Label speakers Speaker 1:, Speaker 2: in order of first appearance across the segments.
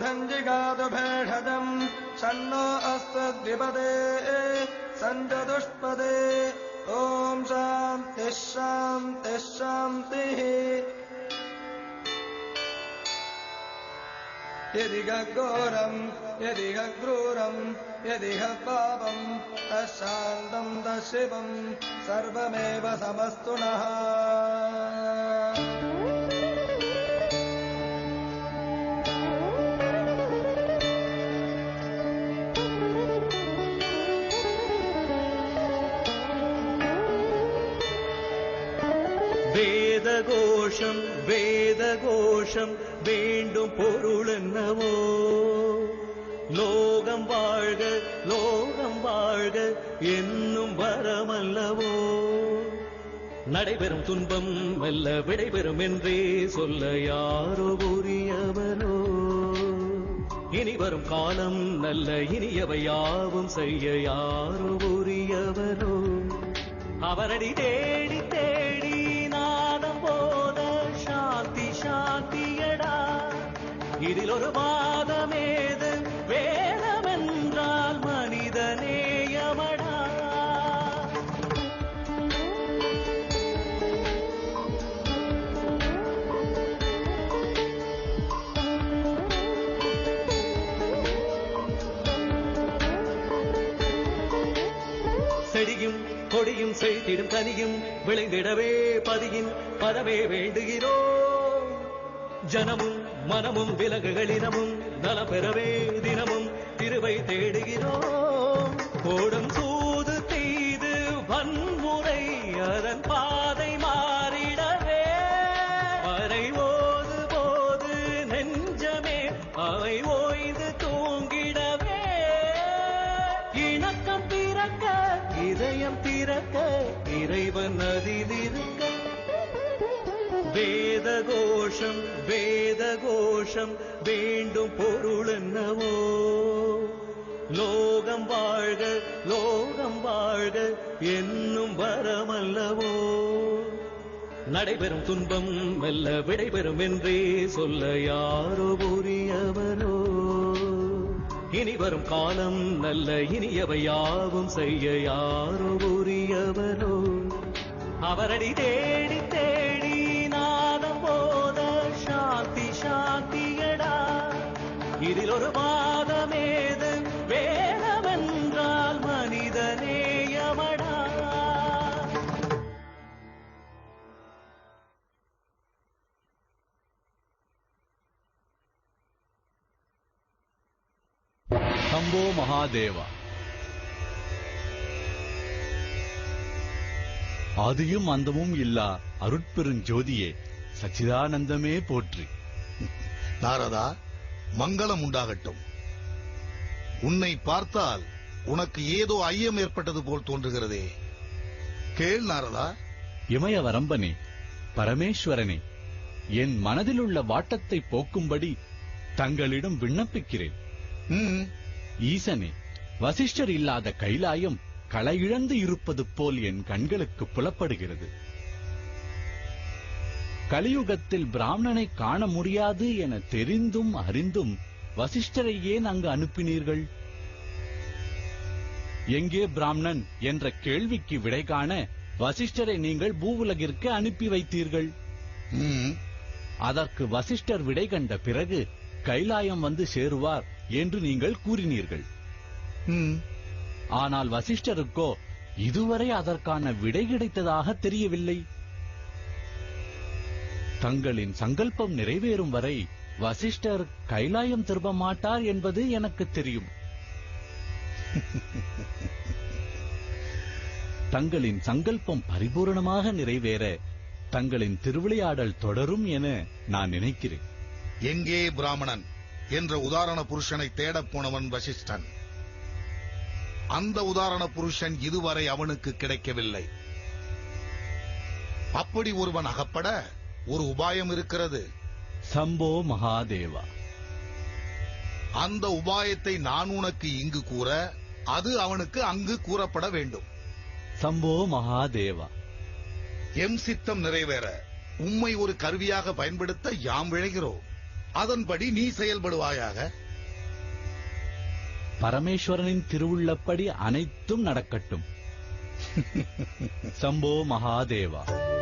Speaker 1: ञ्जिगादभेषजम् षन्नो अस्तद्विपदे सञ्जदुष्पदे ॐ शान्तिः यदि गोरम् यदि ग्रूरम् यदि पापम् तशान्तम् शान्तम् सर्वमेव समस्तु नः।
Speaker 2: கோஷம் வேத கோஷம் வேண்டும் பொருள் என்னவோ? லோகம் வாழ்க லோகம் வாழ்க என்னும் வரமல்லவோ? நடைபெறும் துன்பம் மெல்ல விடைபெறும் என்றே சொல்ல யாரோ உரியவனோ? இனி வரும் காலம் நல்ல இனியவை யாவும் செய்ய யாரோ உரியவனோ? அவரடி தேடி தேடி சாத்தியடா இதில் ஒரு வாதமேது வேதமென்றால் மனிதநேயமடா செடியும் கொடியும் செழித்திடும் கனியும் விளைந்திடவே பதியின் பதவே வேண்டுகிறோம் ஜனமும் மனமும் விலகுகளினமும் நலம் பெறவே தினமும் திருவை தேடுகிறோம். கோடும் சூது செய்து வன்முறை அதன் பா வேண்டும் பொருள் என்னவோ? லோகம் வாழ்க லோகம் வாழ்க என்னும் வரமல்லவோ? நடைபெறும் துன்பம் மெல்ல விடைபெறும் என்றே சொல்ல யாரோ உரியவனோ இனி வரும் காலம் நல்ல இனியவை யாவும் செய்ய யாரோ உரியவனோ அவரடி தேடி தேடி நாதம் போத சாந்தி சாந்தி. இதில் ஒரு வாதமேது வேதமென்றால் மனிதநேயமடா
Speaker 3: சம்போ மகாதேவா. ஆதியும் அந்தமும் இல்லா அருட்பெருஞ்சோதியே சச்சிதானந்தமே போற்றி.
Speaker 4: நாரதா மங்களம் உண்டாகட்டும். உன்னை பார்த்தால் உனக்கு ஏதோ ஐயம் ஏற்பட்டது போல் தோன்றுகிறதே. கேள் நாரதா.
Speaker 3: இமய வரம்பனே பரமேஸ்வரனே என் மனதிலுள்ள வாட்டத்தை போக்கும்படி தங்களிடம் விண்ணப்பிக்கிறேன். ஈசனே வசிஷ்டர் இல்லாத கைலாயம் களையிழந்து இருப்பது போல் என் கண்களுக்கு புலப்படுகிறது. கலியுகத்தில் பிராமணனை காண முடியாது என தெரிந்தும் அறிந்தும் வசிஷ்டரை ஏன் அங்கு அனுப்பினீர்கள்? எங்கே பிராமணன் என்ற கேள்விக்கு விடை காண வசிஷ்டரை நீங்கள் பூவுலகிற்கு அனுப்பி வைத்தீர்கள். அதற்கு வசிஷ்டர் விடை கண்ட பிறகு கைலாயம் வந்து சேருவார் என்று நீங்கள் கூறினீர்கள். ஆனால் வசிஷ்டருக்கோ இதுவரை அதற்கான விடை கிடைத்ததாக தெரியவில்லை. தங்களின் சங்கல்பம் நிறைவேறும் வரை வசிஷ்டர் கைலாயம் திரும்ப மாட்டார் என்பது எனக்கு தெரியும். தங்களின் சங்கல்பம் பரிபூரணமாக நிறைவேற தங்களின் திருவிளையாடல் தொடரும் என நான் நினைக்கிறேன்.
Speaker 4: எங்கே பிராமணன் என்ற உதாரண புருஷனை தேடப் போனவன் வசிஷ்டன். அந்த உதாரண புருஷன் இதுவரை அவனுக்கு கிடைக்கவில்லை. அப்படி ஒருவன் அகப்பட ஒரு உபாயம் இருக்கிறது.
Speaker 3: சம்போ மகாதேவா.
Speaker 4: அந்த உபாயத்தை நான் உனக்கு இங்கு கூற அது அவனுக்கு அங்கு கூறப்பட வேண்டும்.
Speaker 3: சம்போ மகாதேவா.
Speaker 4: எம் சித்தம் நிறைவேற உம்மை ஒரு கருவியாக பயன்படுத்த யாம் விழைகிறோம். அதன்படி நீ செயல்படுவாயாக.
Speaker 3: பரமேஸ்வரனின் திருவுள்ளப்படி அனைத்தும் நடக்கட்டும். சம்போ மகாதேவா.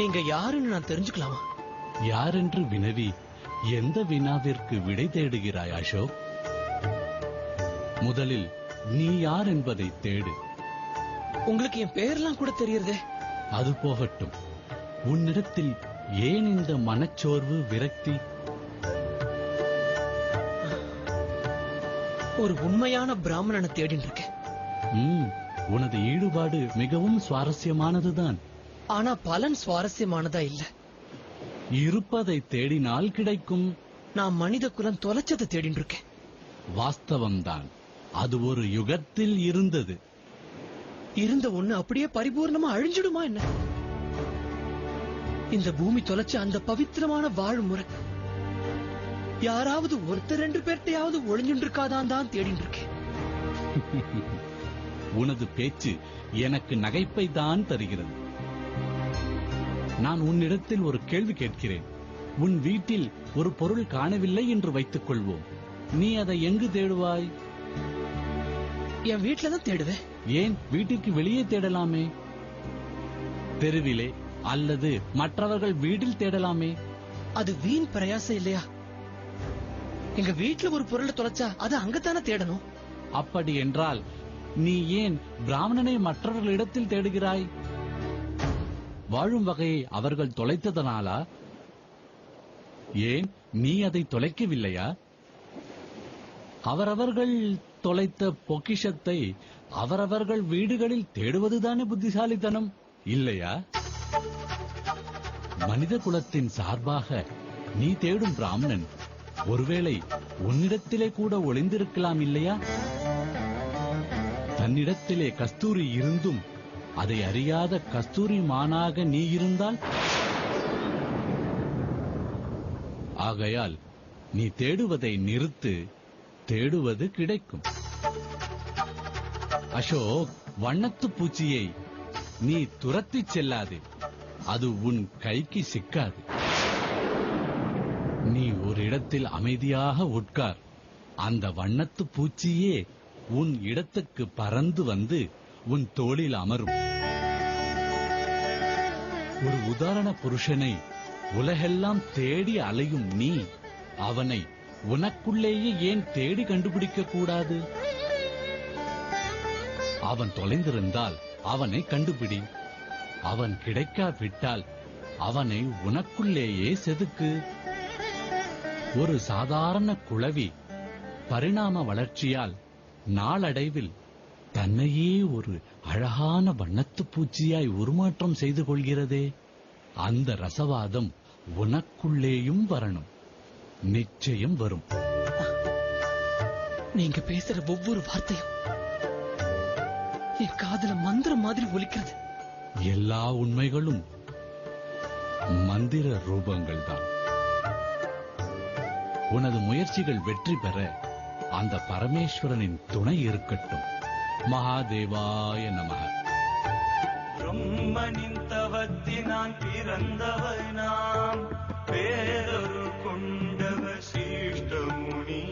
Speaker 5: நீங்க யாருன்னு நான் தெரிஞ்சுக்கலாமா?
Speaker 3: யாரென்று வினவி எந்த வினாவிற்கு விடை தேடுகிறாய் அசோக்? முதலில் நீ யார் என்பதை தேடு.
Speaker 5: உங்களுக்கு என் பேர்லாம் கூட தெரியறதே.
Speaker 3: அது போகட்டும். உன்னிடத்தில் ஏன் இந்த மனச்சோர்வு விரக்தி?
Speaker 5: ஒரு உண்மையான பிராமணனை தேடின்னு இருக்கேன்.
Speaker 3: ம், உனது ஈடுபாடு மிகவும் சுவாரஸ்யமானதுதான்.
Speaker 5: ஆனா பலன் சுவாரஸ்யமானதா இல்ல.
Speaker 3: இருப்பதை தேடினால் கிடைக்கும்.
Speaker 5: நான் மனித குலம் தொலைச்சதை தேடின்னு இருக்கேன்
Speaker 3: வாஸ்தவம்தான். அது ஒரு யுகத்தில் இருந்தது.
Speaker 5: இருந்த ஒண்ணு அப்படியே பரிபூர்ணமா அழிஞ்சிடுமா என்ன? இந்த பூமி தொலைச்ச அந்த பவித்திரமான வாழ்முறை யாராவது ஒருத்தர் ரெண்டு பேர்ட்டையாவது ஒளிஞ்சுட்டு இருக்காதான் தான் தேடின்னு இருக்கேன்
Speaker 3: உனது பேச்சு எனக்கு நகைப்பை தான் தருகிறது. நான் உன்னிடத்தில் ஒரு கேள்வி கேட்கிறேன். உன் வீட்டில் ஒரு பொருள் காணவில்லை என்று வைத்துக் கொள்வோம் நீ அதை எங்கு தேடுவாய்?
Speaker 5: என் வீட்டுல தான் தேடுவேன்.
Speaker 3: ஏன்? வீட்டிற்கு வெளியே தேடலாமே. தெருவிலே அல்லது மற்றவர்கள் வீட்டில் தேடலாமே.
Speaker 5: அது வீண் பிரயாசம் இல்லையா? எங்க வீட்டுல ஒரு பொருளை தொலைச்சா அது அங்கத்தானே தேடணும்?
Speaker 3: அப்படி என்றால் நீ ஏன் பிராமணனை மற்றவர்களிடத்தில் தேடுகிறாய்? வாழும் வகையை அவர்கள் தொலைத்ததனாலா? ஏன் நீ அதை தொலைக்கவில்லையா? அவரவர்கள் தொலைத்த பொக்கிஷத்தை அவரவர்கள் வீடுகளில் தேடுவதுதானே புத்திசாலித்தனம் இல்லையா? மனித குலத்தின் சார்பாக நீ தேடும் பிராமணன் ஒருவேளை உன்னிடத்திலே கூட ஒளிந்திருக்கலாம் இல்லையா? தன்னிடத்திலே கஸ்தூரி இருந்தும் அதை அறியாத கஸ்தூரி மானாக நீ இருந்தால்? ஆகையால் நீ தேடுவதை நிறுத்து தேடுவது கிடைக்கும். அசோக் வண்ணத்து பூச்சியை நீ துரத்திச் செல்லாது. அது உன் கைக்கு சிக்காது. நீ ஒரு இடத்தில் அமைதியாக உட்கார். அந்த வண்ணத்து பூச்சியே உன் இடத்துக்கு பறந்து வந்து உன் தோளில் அமரும். ஒரு உதாரண புருஷனை உலகெல்லாம் தேடி அலையும் நீ அவனை உனக்குள்ளேயே ஏன் தேடி கண்டுபிடிக்க கூடாது? அவன் தொலைந்திருந்தால் அவனை கண்டுபிடி. அவன் கிடைக்காவிட்டால் அவனை உனக்குள்ளேயே செதுக்கு. ஒரு சாதாரண குழவி பரிணாம வளர்ச்சியால் நாளடைவில் தன்னையே ஒரு அழகான வண்ணத்துப் பூச்சியாய் உருமாற்றம் செய்து கொள்கிறதே. அந்த ரசவாதம் உனக்குள்ளேயும் வரணும். நிச்சயம் வரும்.
Speaker 5: நீங்க பேசுற ஒவ்வொரு வார்த்தையும் என் காதுல மந்திரம் மாதிரி ஒலிக்கிறது.
Speaker 3: எல்லா உண்மைகளும் மந்திர ரூபங்கள் தான் உனது முயற்சிகள் வெற்றி பெற அந்த பரமேஸ்வரனின் துணை இருக்கட்டும். மகாதேவாய நமக.
Speaker 6: பிரம்மனின் தவத்தினான் பிறந்தவனாம். பேரொரு கொண்டவ சிஷ்டமுனி.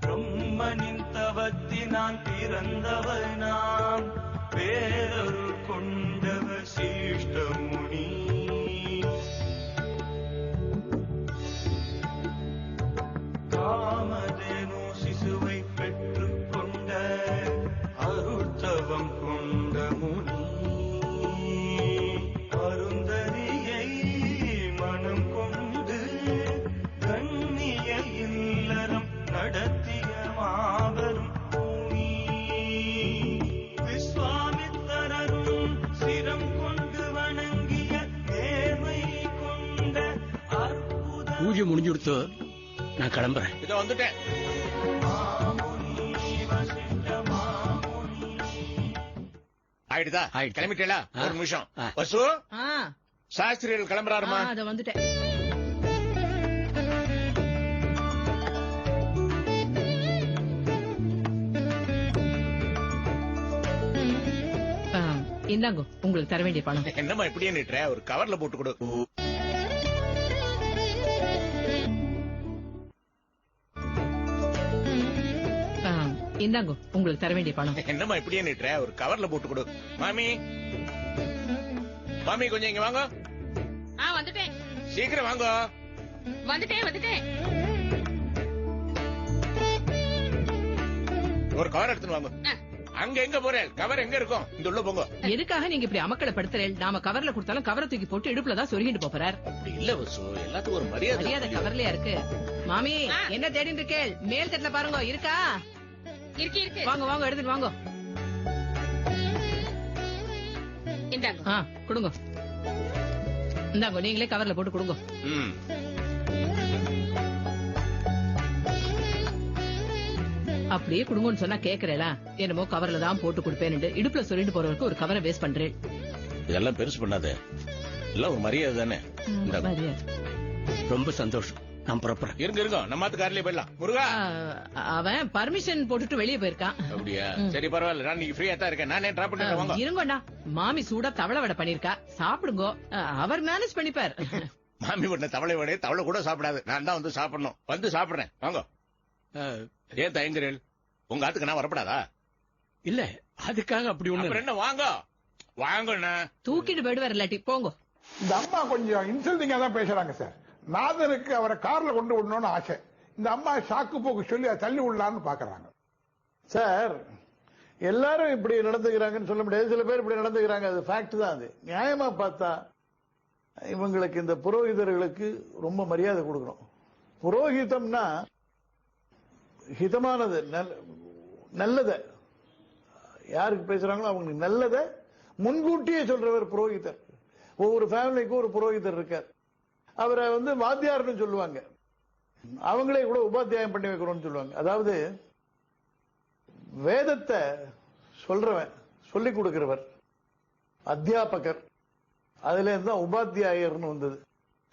Speaker 6: பிரம்மனின் தவத்தினான் பிறந்தவனாம். பேரொரு கொண்டவ சிஷ்டமுனி
Speaker 7: கொடுத்து நான் கிளம்புறேன்.
Speaker 2: இதோ வந்துட்டேன். ஆயிடுதா?
Speaker 7: ஆயிடுச்சு.
Speaker 2: கிளம்பிட்டேல
Speaker 7: ஆ.
Speaker 2: ஒரு நிமிஷம்.
Speaker 7: ஆ.
Speaker 2: வசு?
Speaker 8: ஆ.
Speaker 2: சாஸ்திரிகள் கிளம்புறாருமா?
Speaker 8: அத வந்துட்டேன். ஆ, இந்தாங்கோ உங்களுக்கு தர வேண்டிய பணம்.
Speaker 2: என்னம்மா இப்படியே நிட்டுற ஒரு கவர்ல போட்டு கொடு.
Speaker 8: இந்தாங்கோ உங்களுக்கு தர வேண்டிய பணம்.
Speaker 2: என்னம்மா இப்படியே நிட்டுற ஒரு கவர்ல போட்டு கொடு. மாமி. மாமி கொஞ்சம் இங்க வாங்க.
Speaker 9: ஆ வந்துட்டேன்.
Speaker 2: சீக்கிரம் வாங்க.
Speaker 9: வந்துட்டேன் வந்துட்டேன்.
Speaker 2: ஒரு கவர் எடுத்துன்னு வாங்க. அங்க எங்க போறேன் கவர் எங்க இருக்கும்? இந்த உள்ள போங்க.
Speaker 8: எதுக்காக நீங்க இப்படி அமக்களை படுத்துறேன்? நாம கவர்ல கொடுத்தாலும் கவரை தூக்கி போட்டு இடுப்புல தான் சொருகிட்டு போறார்.
Speaker 2: அப்படி இல்ல வசு. எல்லாத்துக்கும் ஒரு மரியாதை.
Speaker 8: மரியாதை கவர்லயா இருக்கு? மாமி. என்ன தேடிட்டு இருக்கேள்? மேல் தட்டுல பாருங்க இருக்கா?
Speaker 9: இருக்கு இருக்கு.
Speaker 8: வாங்க வாங்க எடுத்துட்டு வாங்க.
Speaker 9: இந்தாங்க.
Speaker 8: ஆ கொடுங்க. இந்தாங்க நீங்களே கவர்ல போட்டு கொடுங்க. அப்படியே கொடுங்கன்னு சொன்னா கேக்குறேளா என்னமோ கவர்ல தான் போட்டு கொடுப்பேன்னு இடுப்புல சொல்லிட்டு போறவருக்கு ஒரு கவரை வேஸ்ட் பண்றேன்.
Speaker 2: இதெல்லாம் பெருசு பண்ணாத. எல்லாம் ஒரு மரியாதை தானே.
Speaker 8: மரியாதை.
Speaker 7: ரொம்ப சந்தோஷம். நான் புறப்படுறேன்.
Speaker 2: இருங்க இருங்க. நம்ம கார்லயே போயிடலாம். முருகா.
Speaker 8: அவன் பர்மிஷன் போட்டுட்டு வெளியே போயிருக்கான்.
Speaker 2: அப்படியா. சரி பரவாயில்ல. நான் நீங்க ஃப்ரீயா தான் இருக்கேன். நானே டிராப் பண்ணிட்டு வாங்க.
Speaker 8: இருங்கண்ணா. மாமி சூடா தவளை வடை பண்ணிருக்கா சாப்பிடுங்க. அவர் மேனேஜ் பண்ணிப்பார்.
Speaker 2: மாமி பண்ண தவளை வடை தவளை கூட சாப்பிடாது. நான் தான் வந்து சாப்பிடணும். வந்து சாப்பிடுறேன். வாங்க. ஏன் தயங்குறேன் உங்க ஆத்துக்கு நான் வரப்படாதா?
Speaker 7: இல்ல அதுக்காக அப்படி ஒண்ணு
Speaker 2: என்ன? வாங்க. வாங்கண்ணா.
Speaker 8: தூக்கிட்டு போயிடுவார் இல்லாட்டி. போங்க.
Speaker 10: இந்த அம்மா கொஞ்சம் இன்சல்டிங்கா தான் பேசுறாங்க சார் நாதருக்கு அவரை கார்ல கொண்டு விடணும்னு ஆசை. இந்த அம்மா சாக்கு போக்கு சொல்லி அதை தள்ளி விடலான்னு பாக்குறாங்க சார் எல்லாரும் இப்படி நடந்துக்கிறாங்கன்னு சொல்ல முடியாது. சில பேர் இப்படி நடந்துக்கிறாங்க. அது ஃபேக்ட் தான் அது. நியாயமா பார்த்தா இவங்களுக்கு இந்த புரோகிதர்களுக்கு ரொம்ப மரியாதை கொடுக்கணும். புரோகிதம்னா ஹிதமானது நல்ல- நல்லதை. யாருக்கு பேசுறாங்களோ அவங்களுக்கு நல்லதை முன்கூட்டியே சொல்றவர் புரோகிதர். ஒவ்வொரு ஃபேமிலிக்கும் ஒரு புரோகிதர் இருக்கார். அவரை வந்து வாத்தியார்னு சொல்லுவாங்க. அவங்களே கூட உபாத்தியாயம் பண்ணி வைக்கணும்னு சொல்லுவாங்க. அதாவது வேதத்தை சொல்றவன் சொல்லி கொடுக்கிறவர் அத்தியாபகர். அதுல இருந்து தான் உபாத்தியாயர்னு வந்தது.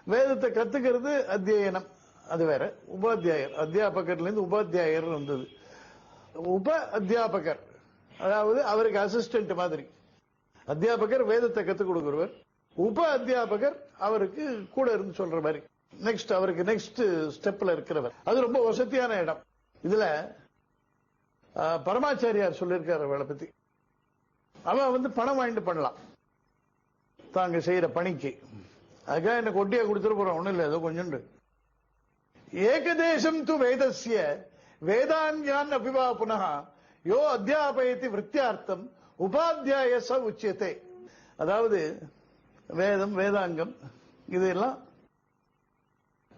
Speaker 10: வேதத்தை கத்துக்கிறது அத்தியனம். அது வேற. உபாத்தியாயர். அத்தியாபகர்ல இருந்து உபாத்தியாயர் வந்தது. உப அத்தியாபகர். அதாவது அவருக்கு அசிஸ்டன்ட் மாதிரி. அத்தியாபகர் வேதத்தை கத்துக் கொடுக்கிறவர். உப அத்தியாபகர் அவருக்கு கூட இருந்து சொல்ற மாதிரி. நெக்ஸ்ட் அவருக்கு நெக்ஸ்ட் ஸ்டெப்ல இருக்கிறவர். அது ரொம்ப வசதியான இடம். இதுல பரமாச்சாரியார் சொல்லியிருக்காரு அவளை பத்தி. அவ வந்து பணம் வாங்கிட்டு பண்ணலாம். தாங்க செய்யற பணிக்கு. அதுக்காக எனக்கு ஒட்டியா கொடுத்துட்டு போறோம். ஒண்ணும் இல்ல ஏதோ கொஞ்சோண்டு. ஏகதேசம் து வேதசிய வேதாங்கியான் அபிவா புனக யோ அத்தியாபயத்தி விருத்தியார்த்தம். உபாத்தியாய ச உச்சியத்தை அதாவது வேதம் வேதாங்கம் இதெல்லாம்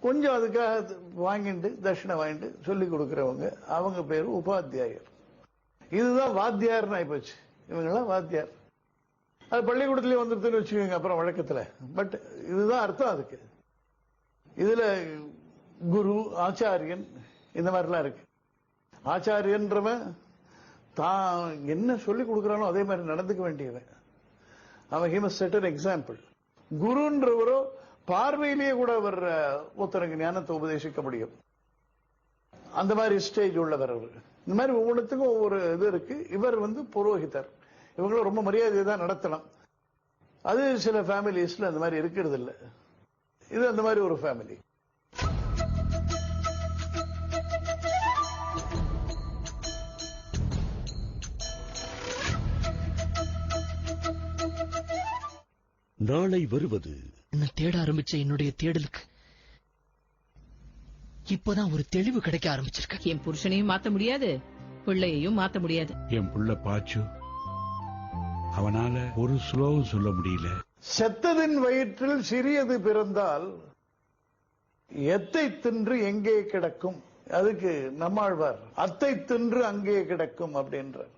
Speaker 10: கொஞ்சம் அதுக்காக வாங்கிட்டு தட்சிணை வாங்கிட்டு சொல்லி கொடுக்கறவங்க அவங்க பேர் உபாத்தியாயர். இதுதான் வாத்தியார்னு ஆயிப்போச்சு. இவங்கெல்லாம் வாத்தியார். அது பள்ளிக்கூடத்துலயே வந்துருதுன்னு வச்சுக்கோங்க அப்புறம் வழக்கத்துல. பட் இதுதான் அர்த்தம் அதுக்கு. இதுல குரு ஆச்சாரியன் இந்த மாதிரிலாம் இருக்கு. ஆச்சாரியன்றவன் தான் என்ன சொல்லி கொடுக்கறானோ அதே மாதிரி நடந்துக்க வேண்டியவன். அவன் ஹி செட் அன் எக்ஸாம்பிள் குருன்றவரோ பார்வையிலேயே கூட அவர் அஹ், ஒருத்தனுக்கு ஞானத்தை உபதேசிக்க முடியும் அந்த மாதிரி ஸ்டேஜ் உள்ளவர் அவர் இந்த மாதிரி ஒவ்வொன்றுத்துக்கும் ஒவ்வொரு இது இருக்கு இவர் வந்து புரோகிதர் இவங்களும் ரொம்ப மரியாதையை தான் நடத்தணும் அது சில ஃபேமிலிஸ்ல அந்த மாதிரி இருக்கிறது இல்லை இது அந்த மாதிரி ஒரு ஃபேமிலி
Speaker 11: நாளை வருவது
Speaker 5: என்ன தேட ஆரம்பிச்ச என்னுடைய தேடலுக்கு இப்பதான் ஒரு தெளிவு கிடைக்க ஆரம்பிச்சிருக்கு.
Speaker 8: என் புருஷனையும் மாத்த முடியாது பிள்ளையையும் மாத்த முடியாது.
Speaker 11: என் புள்ள பாச்சு அவனால ஒரு ஸ்லோவும் சொல்ல முடியல.
Speaker 10: செத்ததின் வயிற்றில் சிறியது பிறந்தால் எத்தை தின்று எங்கே கிடக்கும்? அதுக்கு நம்மாழ்வார் அத்தை தின்று அங்கே கிடக்கும் அப்படின்றார்.